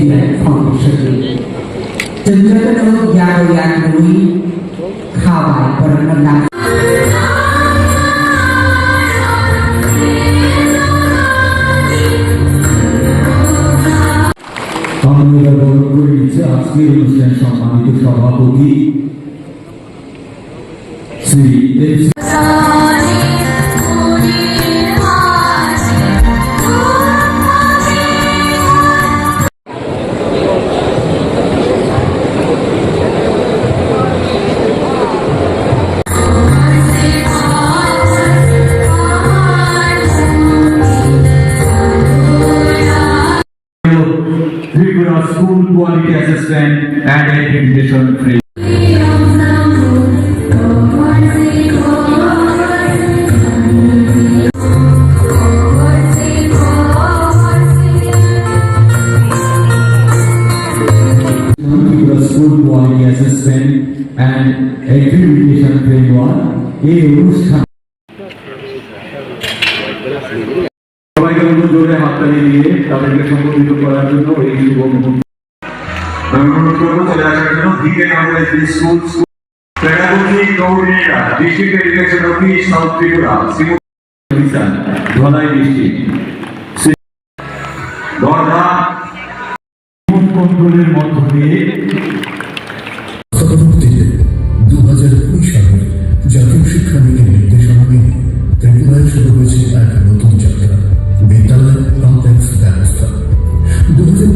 Amen. From Shirley. The little Yago Yago, Kawai, Bernadette. সম্মানিত সভাপতি coordinator district education office south Tripura Shrimati officer Dhalai district গর্ধা কন্ট্রোলের মধ্য দিয়ে পরবর্তীতে দু হাজার কুড়ি সালে জাতীয় শিক্ষানীতির নির্দেশনা মেনে ত্রিপুরায় শুরু হয়েছে এক নতুন যাত্রা, বিদ্যালয় কমপ্লেক্স ব্যবস্থা। দু হাজার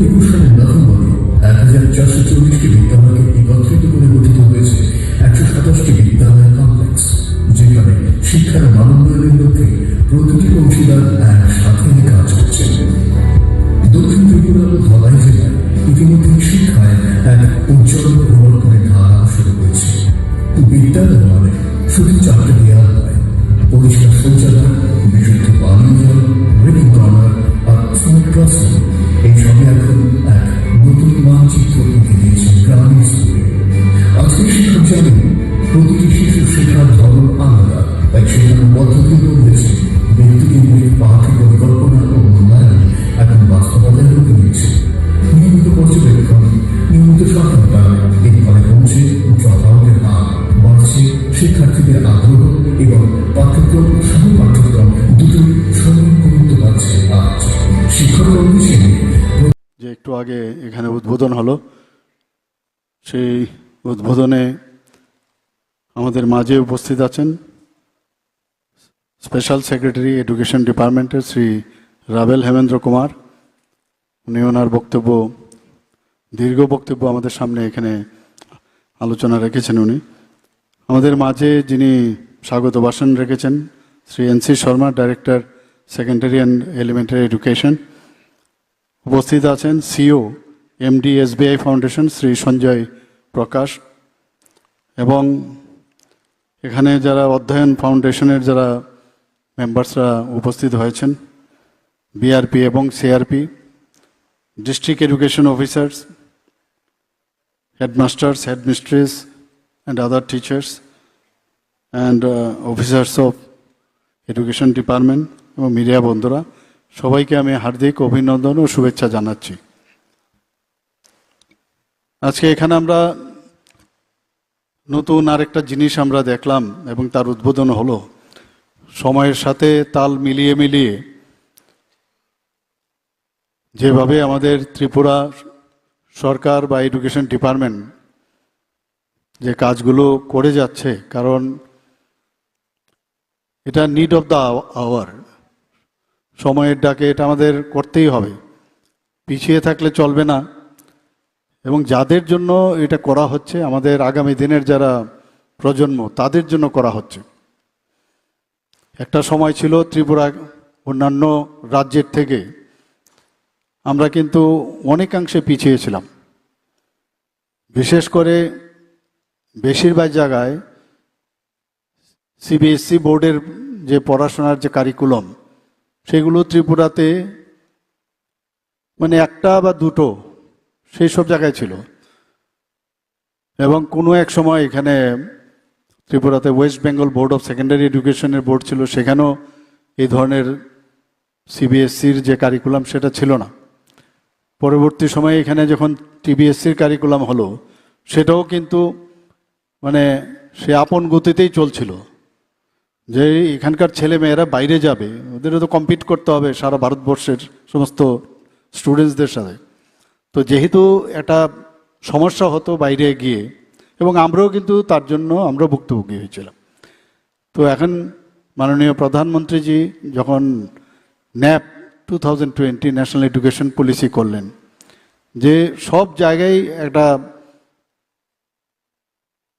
আগে এখানে উদ্বোধন হলো। সেই উদ্বোধনে আমাদের মাঝে উপস্থিত আছেন স্পেশাল সেক্রেটারি এডুকেশন ডিপার্টমেন্টের শ্রী রাবেল হেমেন্দ্র কুমার। উনি ওনার বক্তব্য, দীর্ঘ বক্তব্য আমাদের সামনে এখানে আলোচনা রেখেছেন উনি। আমাদের মাঝে যিনি স্বাগত ভাষণ রেখেছেন, Shri N C Sharma, director, secondary and elementary education. উপস্থিত আছেন CEO, MD, SBI foundation Shri Sanjay Prakash. এবং এখানে যারা অধ্যয়ন ফাউন্ডেশনের যারা মেম্বার্সরা উপস্থিত হয়েছেন, বিআরপি এবং CRP, district education officers, headmasters, headmistress and other teachers and officers of education department এবং মিডিয়া বন্ধুরা সবাইকে আমি হার্দিক অভিনন্দন ও শুভেচ্ছা জানাচ্ছি। আজকে এখানে আমরা নতুন আরেকটা জিনিস আমরা দেখলাম এবং তার উদ্বোধন হলো। সময়ের সাথে তাল মিলিয়ে মিলিয়ে যেভাবে আমাদের ত্রিপুরা সরকার বা এডুকেশন ডিপার্টমেন্ট যে কাজগুলো করে যাচ্ছে, কারণ এটা নিড অফ দ্য আওয়ার সময়ের ডাকে এটা আমাদের করতেই হবে। পিছিয়ে থাকলে চলবে না। এবং যাদের জন্য এটা করা হচ্ছে, আমাদের আগামী দিনের যারা প্রজন্ম, তাদের জন্য করা হচ্ছে। একটা সময় ছিল ত্রিপুরা অন্যান্য রাজ্যের থেকে আমরা কিন্তু অনেকাংশে পিছিয়েছিলাম বিশেষ করে বেশিরভাগ জায়গায় সিবিএসসি বোর্ডের যে পড়াশোনার যে কারিকুলাম সেগুলো ত্রিপুরাতে মানে একটা বা দুটো সেই সব জায়গায় ছিল। এবং কোনো এক সময় এখানে ত্রিপুরাতে West Bengal board of secondary এডুকেশনের বোর্ড ছিল, সেখানেও এই ধরনের সিবিএসসির যে কারিকুলাম সেটা ছিল না। পরবর্তী সময়ে এখানে যখন টিবিএসসির কারিকুলাম হলো, সেটাও কিন্তু মানে সে আপন গতিতেই চলছিল। যে এখানকার ছেলে মেয়েরা বাইরে যাবে, ওদেরও তো কম্পিট করতে হবে সারা ভারতবর্ষের সমস্ত স্টুডেন্টসদের সাথে। তো যেহেতু একটা সমস্যা হতো বাইরে গিয়ে, এবং আমরাও কিন্তু তার জন্য আমরা ভুক্তভোগী হয়েছিলাম। তো এখন মাননীয় প্রধানমন্ত্রীজি যখন NEP two thousand twenty national education policy করলেন, যে সব জায়গায় একটা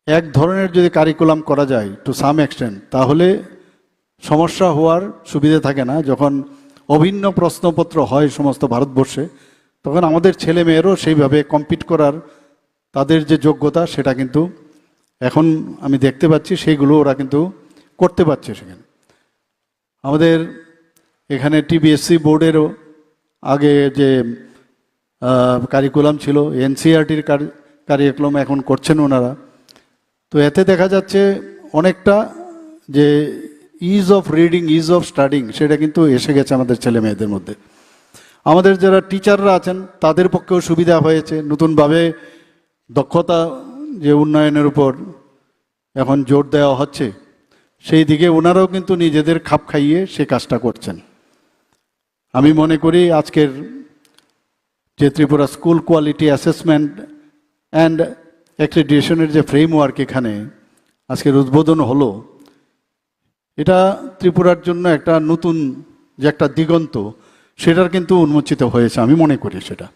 এক ধরনের যদি কারিকুলাম করা যায় টু সাম এক্সটেন্ট তাহলে সমস্যা হওয়ার সুবিধা থাকে না। যখন অভিন্ন প্রশ্নপত্র হয় সমস্ত ভারতবর্ষে, তখন আমাদের ছেলে মেয়েরও সেইভাবে কম্পিট করার তাদের যে যোগ্যতা, সেটা কিন্তু এখন আমি দেখতে পাচ্ছি সেইগুলো ওরা কিন্তু করতে পারছে সেখানে। আমাদের এখানে টিবিএসসি বোর্ডেরও আগে যে কারিকুলাম ছিল এনসিআরটির কারিকুলাম এখন করছেন ওনারা। তো এতে দেখা যাচ্ছে অনেকটা যে ease of reading ease of studying সেটা কিন্তু এসে গেছে আমাদের ছেলে মেয়েদের মধ্যে। আমাদের যারা টিচাররা আছেন, তাদের পক্ষেও সুবিধা হয়েছে। নতুনভাবে দক্ষতা যে উন্নয়নের উপর এখন জোর দেওয়া হচ্ছে, সেই দিকে ওনারাও কিন্তু নিজেদের খাপ খাইয়ে সে কাজটা করছেন। আমি মনে করি আজকের যে Tripura school quality assessment and অ্যাক্রিডিয়েশনের যে ফ্রেমওয়ার্ক এখানে আজকের উদ্বোধন হলো, এটা ত্রিপুরার জন্য একটা নতুন যে একটা দিগন্ত, সেটার কিন্তু উন্মোচিত হয়েছে, আমি মনে করি সেটা।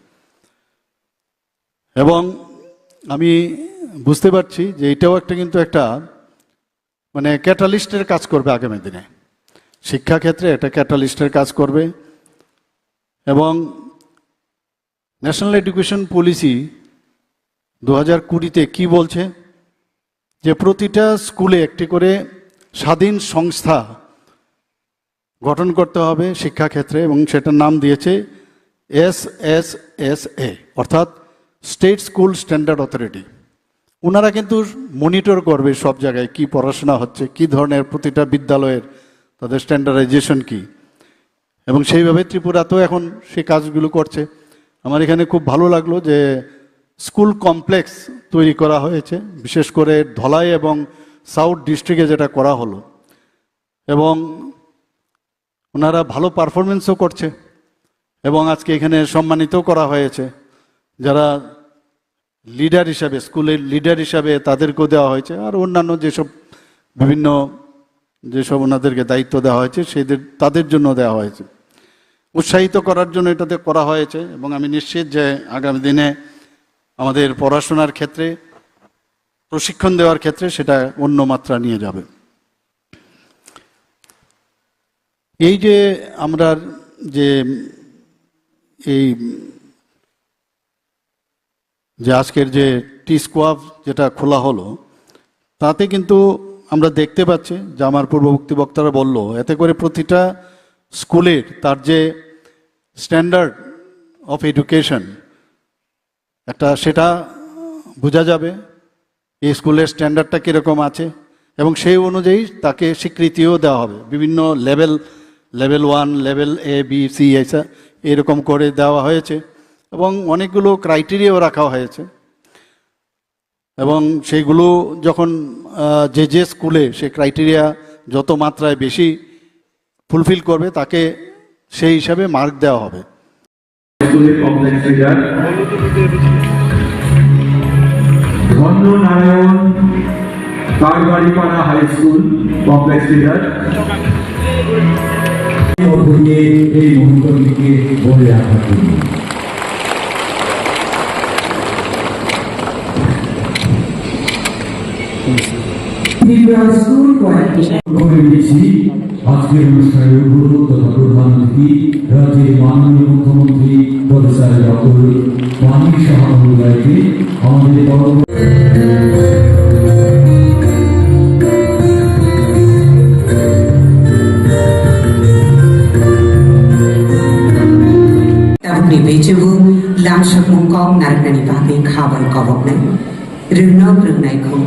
এবং আমি বুঝতে পারছি যে এটাও একটা কিন্তু একটা মানে ক্যাটালিস্টের কাজ করবে আগামী দিনে। শিক্ষাক্ষেত্রে একটা ক্যাটালিস্টের কাজ করবে এবং ন্যাশনাল এডুকেশন পলিসি দু হাজার কুড়িতে কী বলছে? যে প্রতিটা স্কুলে একটি করে স্বাধীন সংস্থা গঠন করতে হবে শিক্ষাক্ষেত্রে এবং সেটার নাম দিয়েছে এস এস এস এ, অর্থাৎ স্টেট স্কুল স্ট্যান্ডার্ড অথরিটি ওনারা কিন্তু মনিটর করবে সব জায়গায় কি পড়াশোনা হচ্ছে, কি ধরনের প্রতিটা বিদ্যালয়ের তাদের স্ট্যান্ডার্ডাইজেশন কি। এবং সেইভাবে ত্রিপুরাতেও এখন সেই কাজগুলো করছে। আমার এখানে খুব ভালো লাগল যে স্কুল কমপ্লেক্স তৈরি করা হয়েছে, বিশেষ করে ধলাই এবং সাউথ ডিস্ট্রিক্টে যেটা করা হলো। এবং ওনারা ভালো পারফরমেন্সও করছে এবং আজকে এখানে সম্মানিতও করা হয়েছে। যারা লিডার হিসাবে, স্কুলের লিডার হিসাবে তাদেরকেও দেওয়া হয়েছে আর অন্যান্য যেসব বিভিন্ন যেসব ওনাদেরকে দায়িত্ব দেওয়া হয়েছে, সেদের, তাদের জন্য দেওয়া হয়েছে। উৎসাহিত করার জন্য এটাতে করা হয়েছে এবং আমি নিশ্চিত যে আগামী দিনে আমাদের পড়াশোনার ক্ষেত্রে, প্রশিক্ষণ দেওয়ার ক্ষেত্রে সেটা অন্য মাত্রা নিয়ে যাবে। এই যে আমরা যে, এই যে আজকের যে টি স্কোয়াব যেটা খোলা হলো, তাতে কিন্তু আমরা দেখতে পাচ্ছি যে আমার পূর্ববর্তী বক্তারা বলল, এতে করে প্রতিটা স্কুলের তার যে স্ট্যান্ডার্ড অফ এডুকেশন একটা সেটা বোঝা যাবে এই স্কুলের স্ট্যান্ডার্ডটা কীরকম আছে এবং সেই অনুযায়ী তাকে স্বীকৃতিও দেওয়া হবে। বিভিন্ন level level one level A B C এসা এরকম করে দেওয়া হয়েছে এবং অনেকগুলো ক্রাইটেরিয়াও রাখা হয়েছে। এবং সেইগুলো যখন যে যে স্কুলে সে ক্রাইটেরিয়া যত মাত্রায় বেশি ফুলফিল করবে তাকে সেই হিসাবে মার্ক দেওয়া হবে। স্কুলের complex leader Dhanya Narayan Karbaripara high school complex leader মধ্য এই মুহূর্তটিকে বলে স্কুল কোয়ালিটি করে দিচ্ছি আজকের অনুষ্ঠানের উদ্বোধক তথা প্রধান অতিথি রাজ্যের মাননীয় মুখ্যমন্ত্রী প্রফেসর ডক্টর মানিক সাহা মহোদয়কে আমাদের renai kong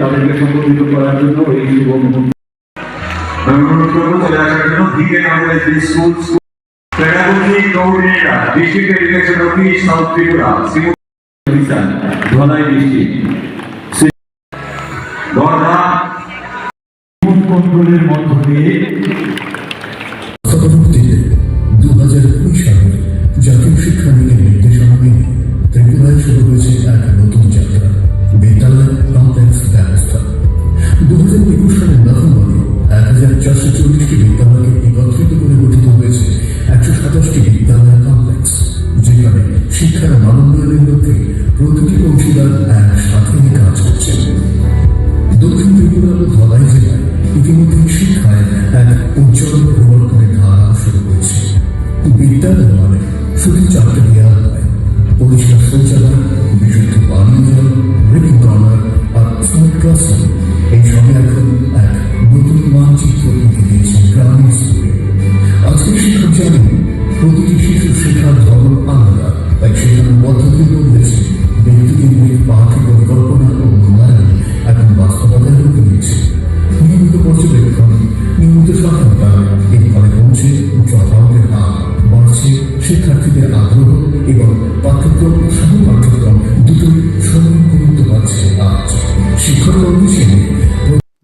তাদেরকে সম্বোধিত করার জন্য এই শুভ মুহূর্তে আমি অনুরোধ করব চলে আসার জন্য V K normal school pedagogy coordinator district education office south Tripura Shrimati officer Dhalai district গড়া রিমোট কন্ট্রোলের প্রতিটি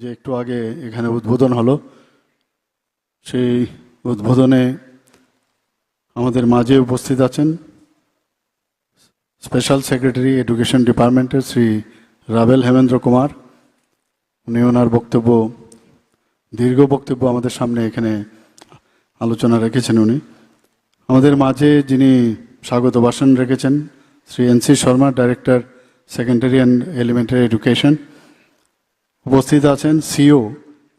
যে একটু আগে এখানে উদ্বোধন হলো, সেই উদ্বোধনে আমাদের মাঝে উপস্থিত আছেন স্পেশাল সেক্রেটারি এডুকেশন ডিপার্টমেন্টের শ্রী রাবেল হেমেন্দ্র কুমার। উনি ওনার বক্তব্য, দীর্ঘ বক্তব্য আমাদের সামনে এখানে আলোচনা রেখেছেন উনি। আমাদের মাঝে যিনি স্বাগত ভাষণ রেখেছেন Shri N C Sharma, director, secondary and elementary education. উপস্থিত আছেন CEO,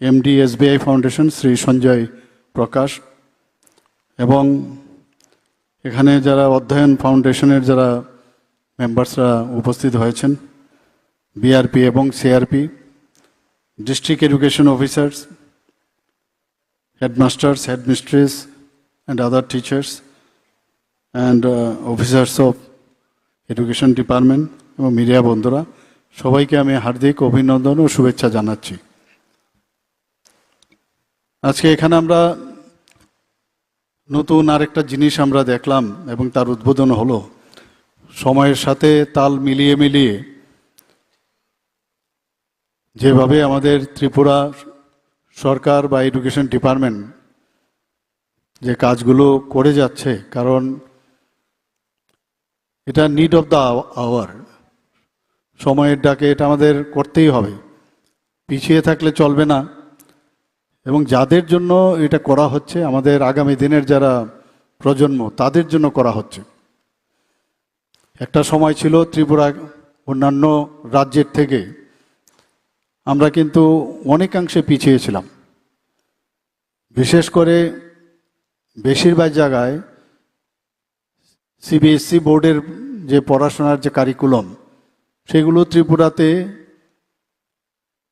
MD, SBI foundation, Shri Sanjay Prakash. এবং এখানে যারা অধ্যয়ন ফাউন্ডেশনের যারা মেম্বার্সরা উপস্থিত হয়েছেন, বিআরপি এবং CRP, district education officers, headmasters, headmistress, and other teachers and officers of education department এবং মিডিয়া বন্ধুরা, সবাইকে আমি হার্দিক অভিনন্দন ও শুভেচ্ছা জানাচ্ছি। আজকে এখানে আমরা নতুন আরেকটা জিনিস আমরা দেখলাম এবং তার উদ্বোধন হলো। সময়ের সাথে তাল মিলিয়ে মিলিয়ে যেভাবে আমাদের ত্রিপুরা সরকার বা এডুকেশন ডিপার্টমেন্ট যে কাজগুলো করে যাচ্ছে, কারণ এটা নিড অফ দ্য আওয়ার সময়ের ডাকে এটা আমাদের করতেই হবে। পিছিয়ে থাকলে চলবে না। এবং যাদের জন্য এটা করা হচ্ছে, আমাদের আগামী দিনের যারা প্রজন্ম, তাদের জন্য করা হচ্ছে। একটা সময় ছিল ত্রিপুরা, অন্যান্য রাজ্যের থেকে আমরা কিন্তু অনেকাংশে পিছিয়েছিলাম বিশেষ করে বেশিরভাগ জায়গায় সিবিএসসি বোর্ডের যে পড়াশোনার যে কারিকুলাম সেগুলো ত্রিপুরাতে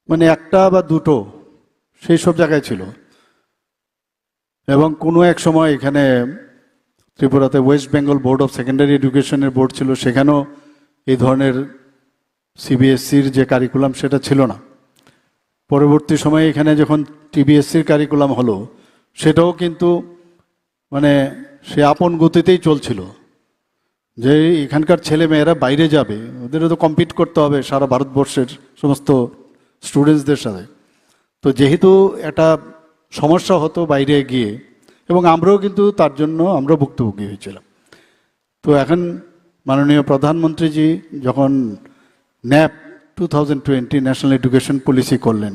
মানে একটা বা দুটো সেই সব জায়গায় ছিল। এবং কোনো এক সময় এখানে ত্রিপুরাতে West Bengal board of secondary এডুকেশনের বোর্ড ছিল, সেখানেও এই ধরনের সিবিএসসির যে কারিকুলাম সেটা ছিল না। পরবর্তী সময়ে এখানে যখন টিবিএসসির কারিকুলাম হলো, সেটাও কিন্তু মানে সে আপন গতিতেই চলছিল। যে এখানকার ছেলে মেয়েরা বাইরে যাবে, ওদেরও তো কম্পিট করতে হবে সারা ভারতবর্ষের সমস্ত স্টুডেন্টসদের সাথে। তো যেহেতু একটা সমস্যা হতো বাইরে গিয়ে, এবং আমরাও কিন্তু তার জন্য আমরা ভুক্তভোগী হয়েছিলাম। তো এখন মাননীয় প্রধানমন্ত্রীজি যখন NEP two thousand twenty national education policy করলেন,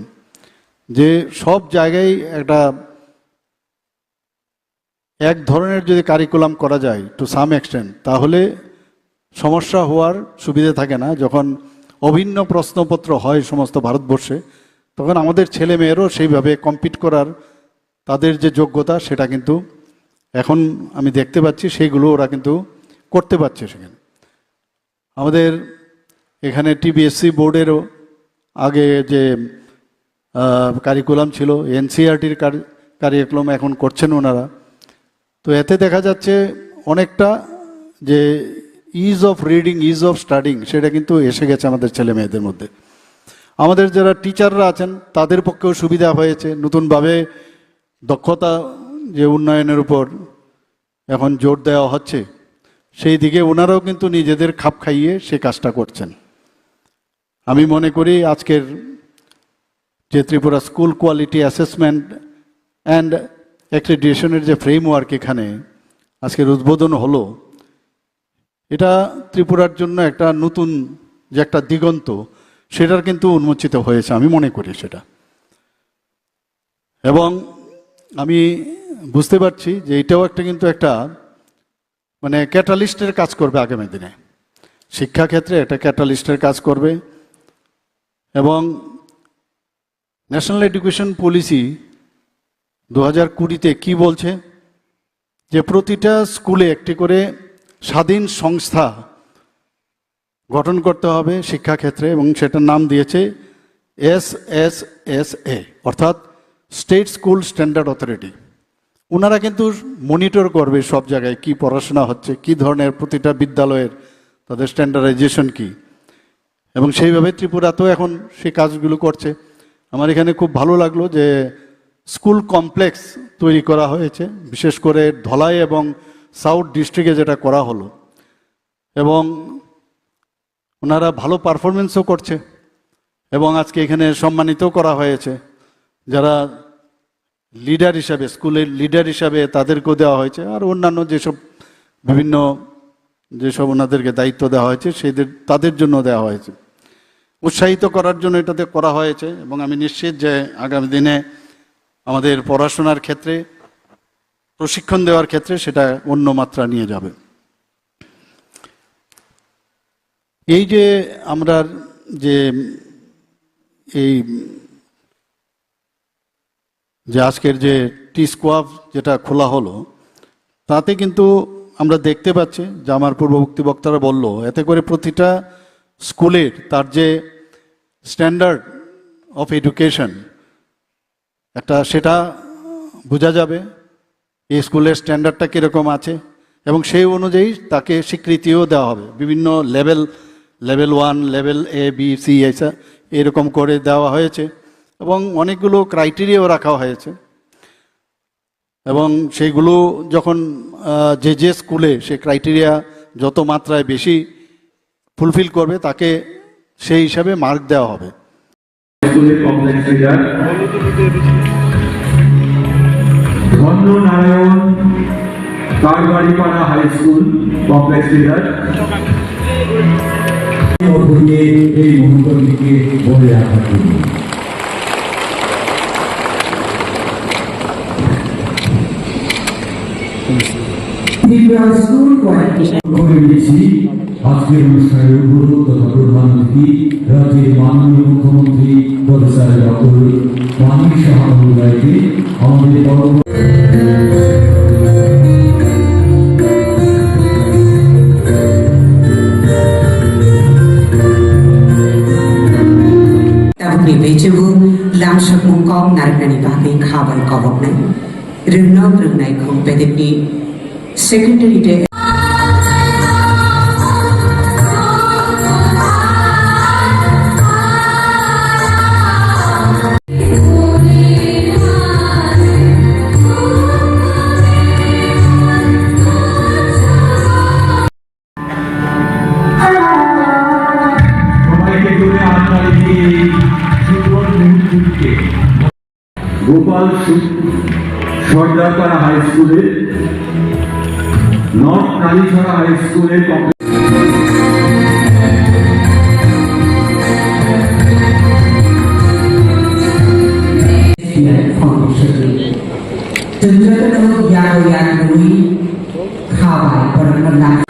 যে সব জায়গায় একটা এক ধরনের যদি কারিকুলাম করা যায় টু সাম এক্সটেন্ট তাহলে সমস্যা হওয়ার সুবিধা থাকে না। যখন অভিন্ন প্রশ্নপত্র হয় সমস্ত ভারতবর্ষে, তখন আমাদের ছেলে মেয়েরও সেইভাবে কম্পিট করার তাদের যে যোগ্যতা, সেটা কিন্তু এখন আমি দেখতে পাচ্ছি সেইগুলো ওরা কিন্তু করতে পারছে সেখানে। আমাদের এখানে টিবিএসসি বোর্ডেরও আগে যে কারিকুলাম ছিল এনসিআরটির কারিকুলাম এখন করছেন ওনারা। তো এতে দেখা যাচ্ছে অনেকটা যে ease of reading ease of studying সেটা কিন্তু এসে গেছে আমাদের ছেলে মেয়েদের মধ্যে। আমাদের যারা টিচাররা আছেন, তাদের পক্ষেও সুবিধা হয়েছে। নতুনভাবে দক্ষতা যে উন্নয়নের উপর এখন জোর দেওয়া হচ্ছে, সেই দিকে ওনারাও কিন্তু নিজেদের খাপ খাইয়ে সে কাজটা করছেন। আমি মনে করি আজকের যে Tripura school quality assessment and অ্যাক্রিডিয়েশনের যে ফ্রেমওয়ার্ক এখানে আজকের উদ্বোধন হলো, এটা ত্রিপুরার জন্য একটা নতুন যে একটা দিগন্ত, সেটার কিন্তু উন্মোচিত হয়েছে, আমি মনে করি সেটা। এবং আমি বুঝতে পারছি যে এটাও একটা কিন্তু একটা মানে ক্যাটালিস্টের কাজ করবে আগামী দিনে। শিক্ষাক্ষেত্রে একটা ক্যাটালিস্টের কাজ করবে এবং ন্যাশনাল এডুকেশন পলিসি দু হাজার কুড়িতে কী বলছে? যে প্রতিটা স্কুলে একটি করে স্বাধীন সংস্থা গঠন করতে হবে শিক্ষাক্ষেত্রে এবং সেটার নাম দিয়েছে এস এস এস এ, অর্থাৎ স্টেট স্কুল স্ট্যান্ডার্ড অথরিটি ওনারা কিন্তু মনিটর করবে সব জায়গায় কি পড়াশোনা হচ্ছে, কি ধরনের প্রতিটা বিদ্যালয়ের তাদের স্ট্যান্ডার্ডাইজেশন কি। এবং সেইভাবে ত্রিপুরাতেও এখন সেই কাজগুলো করছে। আমার এখানে খুব ভালো লাগল যে স্কুল কমপ্লেক্স তৈরি করা হয়েছে, বিশেষ করে ধলাই এবং সাউথ ডিস্ট্রিক্টে যেটা করা হলো। এবং ওনারা ভালো পারফরমেন্সও করছে এবং আজকে এখানে সম্মানিতও করা হয়েছে। যারা লিডার হিসাবে, স্কুলের লিডার হিসাবে তাদেরকেও দেওয়া হয়েছে আর অন্যান্য যেসব বিভিন্ন যেসব ওনাদেরকে দায়িত্ব দেওয়া হয়েছে, সেদের, তাদের জন্য দেওয়া হয়েছে। উৎসাহিত করার জন্য এটাতে করা হয়েছে এবং আমি নিশ্চিত যে আগামী দিনে আমাদের পড়াশোনার ক্ষেত্রে, প্রশিক্ষণ দেওয়ার ক্ষেত্রে সেটা অন্য মাত্রা নিয়ে যাবে। এই যে আমরা যে, এই যে আজকের যে টি স্কোয়াব যেটা খোলা হলো, তাতে কিন্তু আমরা দেখতে পাচ্ছি যে আমার পূর্ববর্তী বক্তারা বলল, এতে করে প্রতিটা স্কুলের তার যে স্ট্যান্ডার্ড অফ এডুকেশন একটা সেটা বোঝা যাবে এই স্কুলের স্ট্যান্ডার্ডটা কীরকম আছে এবং সেই অনুযায়ী তাকে স্বীকৃতিও দেওয়া হবে। বিভিন্ন level level one, level A, B, C এসা এরকম করে দেওয়া হয়েছে এবং অনেকগুলো ক্রাইটেরিয়াও রাখা হয়েছে। এবং সেইগুলো যখন যে যে স্কুলে সে ক্রাইটেরিয়া যত মাত্রায় বেশি ফুলফিল করবে তাকে সেই হিসাবে মার্ক দেওয়া হবে। স্কুলের complex leader Dhanya Narayan Karbaripara high school complex leader এই মুহূর্তটিকে বলে রাখার জন্য আজকের অনুষ্ঠানের উদ্বোধক তথা প্রধান অতিথি রাজ্যের মাননীয় মুখ্যমন্ত্রী প্রফেসর ডক্টর মানিক সাহা মহোদয়কে আমাদের পরবর্তী তেমন बेचेबो लामसक मुंकम नारकनानि बागै खाबाय कबक नै रोंनो रोंनाय खुं बेदेबनि সেক্রেটারিতে গোপাল จึงเลือกยาวยานนี้ข่าวปรมันดัง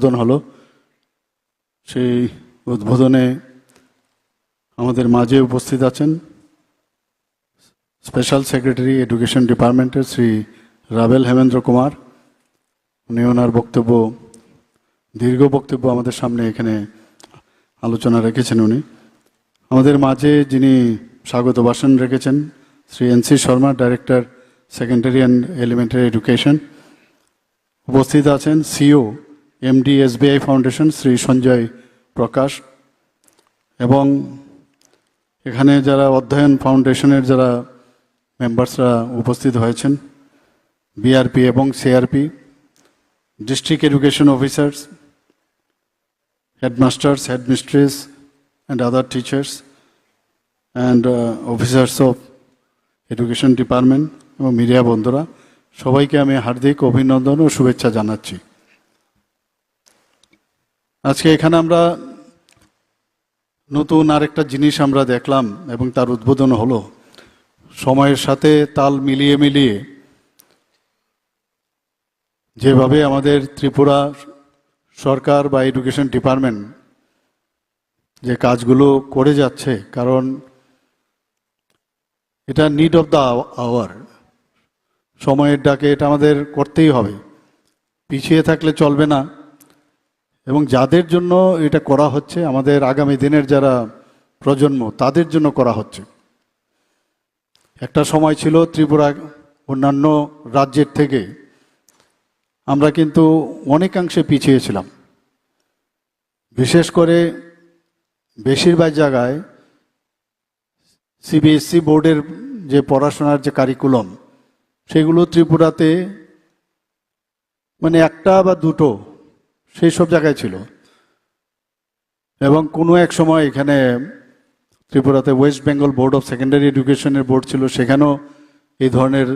উদ্বোধন হলো। সেই উদ্বোধনে আমাদের মাঝে উপস্থিত আছেন স্পেশাল সেক্রেটারি এডুকেশন ডিপার্টমেন্টের শ্রী রাবেল হেমেন্দ্র কুমার। উনি ওনার বক্তব্য, দীর্ঘ বক্তব্য আমাদের সামনে এখানে আলোচনা রেখেছেন উনি। আমাদের মাঝে যিনি স্বাগত ভাষণ রেখেছেন, Shri N C Sharma, director, secondary and elementary education. উপস্থিত আছেন CEO MD SBI foundation Shri Sanjay Prakash এবং এখানে যারা অধ্যয়ন ফাউন্ডেশনের যারা মেম্বার্সরা উপস্থিত হয়েছেন বিআরপি এবং CRP district education officers headmasters headmistress and other teachers and officers of education department এবং মিডিয়া বন্ধুরা, সবাইকে আমি হার্দিক অভিনন্দন ও শুভেচ্ছা জানাচ্ছি। আজকে এখানে আমরা নতুন আরেকটা জিনিস আমরা দেখলাম এবং তার উদ্বোধন হলো। সময়ের সাথে তাল মিলিয়ে মিলিয়ে যেভাবে আমাদের ত্রিপুরা সরকার বা এডুকেশন ডিপার্টমেন্ট যে কাজগুলো করে যাচ্ছে, কারণ এটা নিড অফ দ্য আওয়ার সময়ের ডাকে এটা আমাদের করতেই হবে। পিছিয়ে থাকলে চলবে না। এবং যাদের জন্য এটা করা হচ্ছে, আমাদের আগামী দিনের যারা প্রজন্ম, তাদের জন্য করা হচ্ছে। একটা সময় ছিল ত্রিপুরা অন্যান্য রাজ্যের থেকে আমরা কিন্তু অনেকাংশে পিছিয়েছিলাম। বিশেষ করে বেশিরভাগ জায়গায় সিবিএসসি বোর্ডের যে পড়াশোনার যে কারিকুলাম, সেগুলো ত্রিপুরাতে মানে একটা বা দুটো সেই সব জায়গায় ছিল। এবং কোনো এক সময় এখানে ত্রিপুরাতে West Bengal board of secondary এডুকেশনের বোর্ড ছিল, সেখানেও এই ধরনের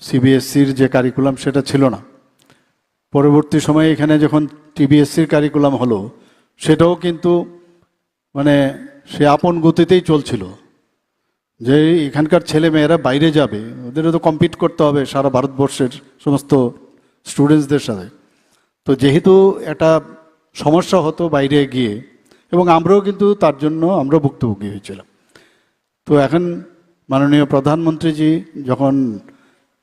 সিবিএসসির যে কারিকুলাম সেটা ছিল না। পরবর্তী সময়ে এখানে যখন টিবিএসসির কারিকুলাম হলো, সেটাও কিন্তু মানে সে আপন গতিতেই চলছিল। যে এখানকার ছেলে মেয়েরা বাইরে যাবে, ওদেরও তো কম্পিট করতে হবে সারা ভারতবর্ষের সমস্ত স্টুডেন্টসদের সাথে। তো যেহেতু একটা সমস্যা হতো বাইরে গিয়ে, এবং আমরাও কিন্তু তার জন্য আমরা ভুক্তভোগী হয়েছিলাম। তো এখন মাননীয় প্রধানমন্ত্রীজি যখন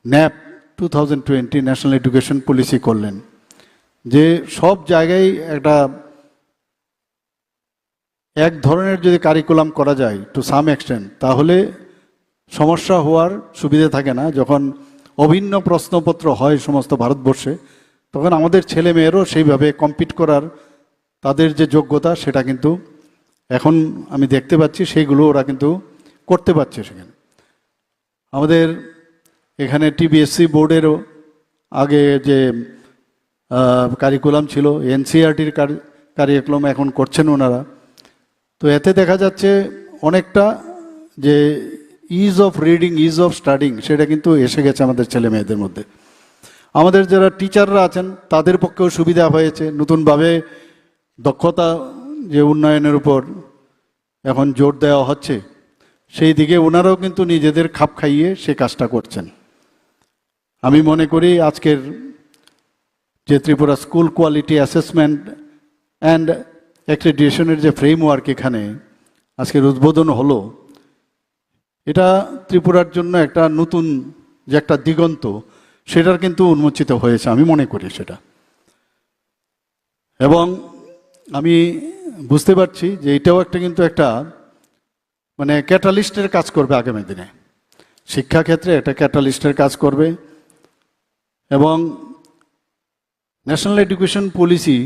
NEP two thousand twenty national education policy করলেন, যে সব জায়গায় একটা এক ধরনের যদি কারিকুলাম করা যায় টু সাম এক্সটেন্ট তাহলে সমস্যা হওয়ার সুবিধা থাকে না। যখন অভিন্ন প্রশ্নপত্র হয় সমস্ত ভারতবর্ষে তখন আমাদের ছেলে মেয়েরও সেইভাবে কম্পিট করার তাদের যে যোগ্যতা, সেটা কিন্তু এখন আমি দেখতে পাচ্ছি, সেইগুলো ওরা কিন্তু করতে পারছে সেখানে। আমাদের এখানে টিবিএসসি বোর্ডেরও আগে যে কারিকুলাম ছিল এনসিআরটির কারিকুলাম এখন করছেন ওনারা। তো এতে দেখা যাচ্ছে অনেকটা যে ease of reading ease of studying সেটা কিন্তু এসে গেছে আমাদের ছেলে মেয়েদের মধ্যে। আমাদের যারা টিচাররা আছেন, তাদের পক্ষেও সুবিধা হয়েছে। নতুনভাবে দক্ষতা যে উন্নয়নের উপর এখন জোর দেওয়া হচ্ছে, সেই দিকে ওনারাও কিন্তু নিজেদের খাপ খাইয়ে সে কাজটা করছেন। আমি মনে করি আজকের যে Tripura school quality assessment and অ্যাক্রেডিয়েশনের যে ফ্রেমওয়ার্ক এখানে আজকের উদ্বোধন হলো, এটা ত্রিপুরার জন্য একটা নতুন যে একটা দিগন্ত সেটার কিন্তু উন্মোচিত হয়েছে, আমি মনে করি সেটা। এবং আমি বুঝতে পারছি যে এটাও একটা কিন্তু একটা মানে ক্যাটালিস্টের কাজ করবে আগামী দিনে। শিক্ষাক্ষেত্রে এটা ক্যাটালিস্টের কাজ করবে। এবং ন্যাশনাল এডুকেশন পলিসি